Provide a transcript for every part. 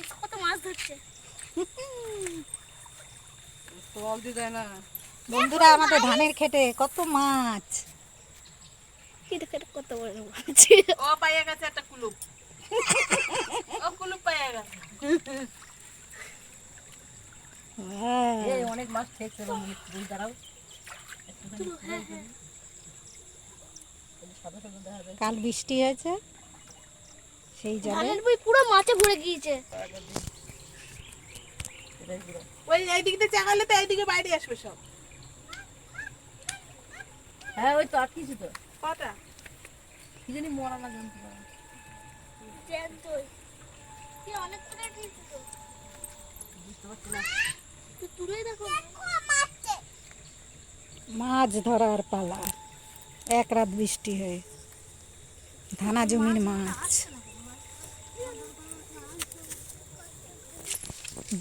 Guys কত মাছ ধরছে? বন্ধুরা আমাদের ধানের খেতে কত মাছ? কত বড় মাছ? ও পাইয়া গেছে একটা কুলুপ। ও কুলুপ পাইয়া গেছে। হ্যাঁ। এই অনেক মাছ খেয়েছে দুই দাঁড়াও। কাল বৃষ্টি হয়েছে। সেই জলে ধানের বই পুরো মাছে ভরে গিয়েছে। ওই এইদিকে চাগালে তো এইদিকে বাইরে আসবে সব। হ্যাঁ ওই তো আটকিছি তো। কটা? কি জানি মরা না জানতে পারে। জ্যান্তই কি অনেক করে দিয়েছে তো। তুই তুলে দেখো। মাছ ধরার পালা। এক রাত বৃষ্টি হয়ে। ধানা জমির মাছ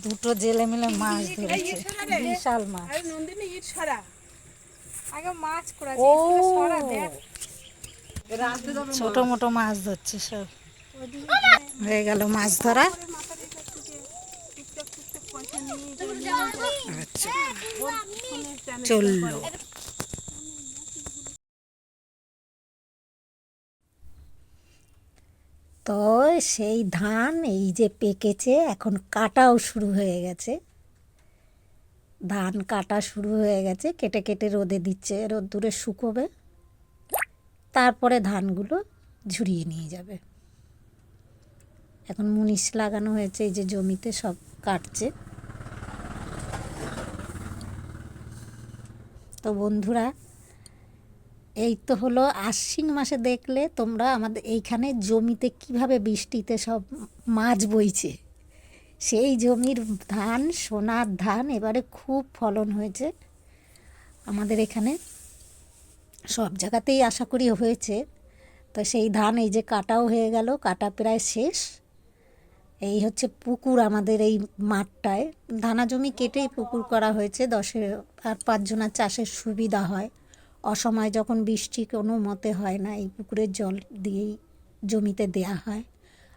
দুটো জেলে মিলে মাছ ধরেছে বিশাল মাছ। আরে নন্দিনী ইট সরা। আগে মাছ ও। ছোট মোটো মাছ ধরছে সব। হয়ে গেল মাছ ধরা। আচ্ছা। চলল তো সেই ধান এই যে পেকেছে, এখন কাটাও শুরু হয়ে গেছে। ধান কাটা শুরু হয়ে গেছে, কেটে কেটে রোদে দিচ্ছে, রোদ্দুরে শুকোবে। তারপরে ধানগুলো ঝুরিয়ে নিয়ে যাবে। এখন মুনিশ লাগানো হয়েছে, এই যে জমিতে সব কাটছে। তো বন্ধুরা এই তো হলো আশ্বিন মাসে দেখলে তোমরা আমাদের এইখানে জমিতে কীভাবে বৃষ্টিতে সব মাছ বইছে। সেই জমির ধান, সোনার ধান, এবারে খুব ফলন হয়েছে আমাদের এখানে। সব জায়গাতেই আশা করি হয়েছে। তো সেই ধান এই যে কাটাও হয়ে গেল, কাটা প্রায় শেষ। এই হচ্ছে পুকুর আমাদের এই মাঠটায়। ধানা জমি কেটেই পুকুর করা হয়েছে, দশে আর পাঁচজনের চাষের সুবিধা হয়। অসময় যখন বৃষ্টি কোনো মতে হয় না, এই পুকুরের জল দিয়েই জমিতে দেয়া হয়,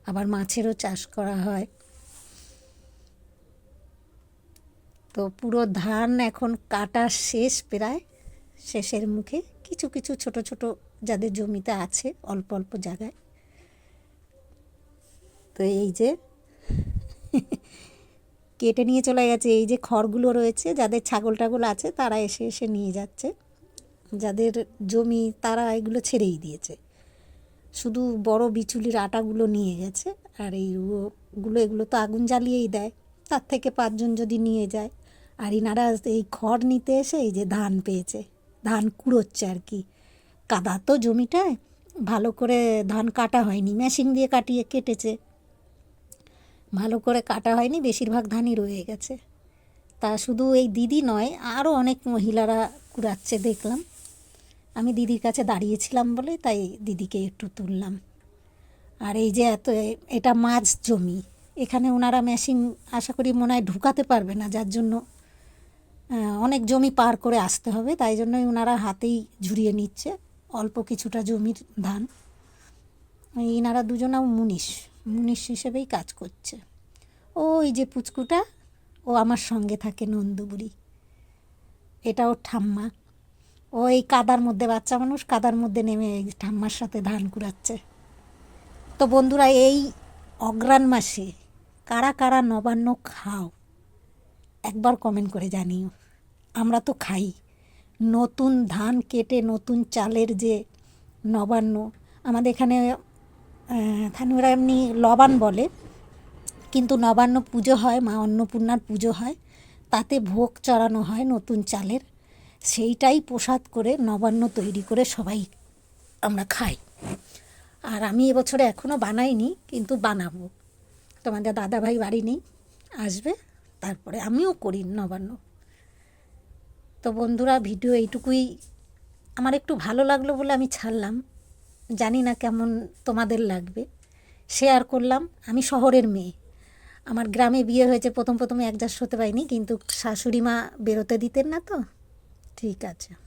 আবার মাছেরও চাষ করা হয়। তো পুরো ধান এখন কাটা শেষ প্রায়, শেষের মুখে কিছু কিছু ছোট ছোট যাদের জমিতে আছে, অল্প অল্প জায়গায়। তো এই যে কেটে নিয়ে চলে গেছে, এই যে খড়গুলো রয়েছে, যাদের ছাগল টাগল আছে, তারা এসে এসে নিয়ে যাচ্ছে। যাদের জমি তারা এগুলো ছেড়েই দিয়েছে। শুধু বড় বিচুলির আটাগুলো নিয়ে গেছে, আর এইগুলো এগুলো তো আগুন জ্বালিয়েই দেয়। তার থেকে পাঁচজন যদি নিয়ে যায়, আর ইনারা এই খড় নিতে এসে এই যে ধান পেয়েছে, ধান কুড়োচ্ছে আর কি। কাদা তো জমিটায়, ভালো করে ধান কাটা হয়নি, মেশিন দিয়ে কাটিয়ে কেটেছে। ভালো করে কাটা হয়নি, বেশিরভাগ ধানই রয়ে গেছে। তা শুধু এই দিদি নয়, আরও অনেক মহিলারা কুড়াচ্ছে, দেখলাম। আমি দিদির কাছে দাঁড়িয়েছিলাম বলে তাই দিদিকে একটু তুললাম। আর এই যে এত, এটা মাছ জমি, এখানে ওনারা মেশিন আশা করি মনে হয় ঢুকাতে পারবে না, যার জন্য অনেক জমি পার করে আসতে হবে, তাই জন্যই ওনারা হাতেই ঝুরিয়ে নিচ্ছে, অল্প কিছুটা জমির ধান। ইনারা দুজনাও মুনিশ মুনিশ হিসেবেই কাজ করছে। ও ওই যে পুচকুটা, ও আমার সঙ্গে থাকে নন্দুবুড়ি। এটা ওর ঠাম্মা। ও এই কাদার মধ্যে, বাচ্চা মানুষ কাদার মধ্যে নেমে ঠাম্মার সাথে ধান কুড়াচ্ছে। তো বন্ধুরা, এই অগ্রাণ মাসে কারা কারা নবান্ন খাও, একবার কমেন্ট করে জানিও। আমরা তো খাই। নতুন ধান কেটে নতুন চালের যে নবান্ন, আমাদের এখানে থানুরা এমনি লবান বলে, কিন্তু নবান্ন পুজো হয়, মা অন্নপূর্ণার পুজো হয়। তাতে ভোগ চড়ানো হয় নতুন চালের। সেইটাই প্রসাদ করে নবান্ন তৈরি করে সবাই আমরা খাই। আর আমি এবছরে এখনও বানাইনি, কিন্তু বানাবো। তোমাদের দাদাভাই বাড়ি নেই, আসবে, তারপরে আমিও করি নবান্ন। তো বন্ধুরা, ভিডিও এইটুকুই। আমার একটু ভালো লাগল বলে আমি ছাড়লাম। জানি না কেমন তোমাদের লাগবে। শেয়ার করলাম, আমি শহরের মেয়ে। আমার গ্রামে বিয়ে হয়েছে, প্রথম প্রথমে অ্যাডজাস্ট হতে পারিনি, কিন্তু শাশুড়ি মা বেরোতে দিতেন না তো। ঠিক আছে।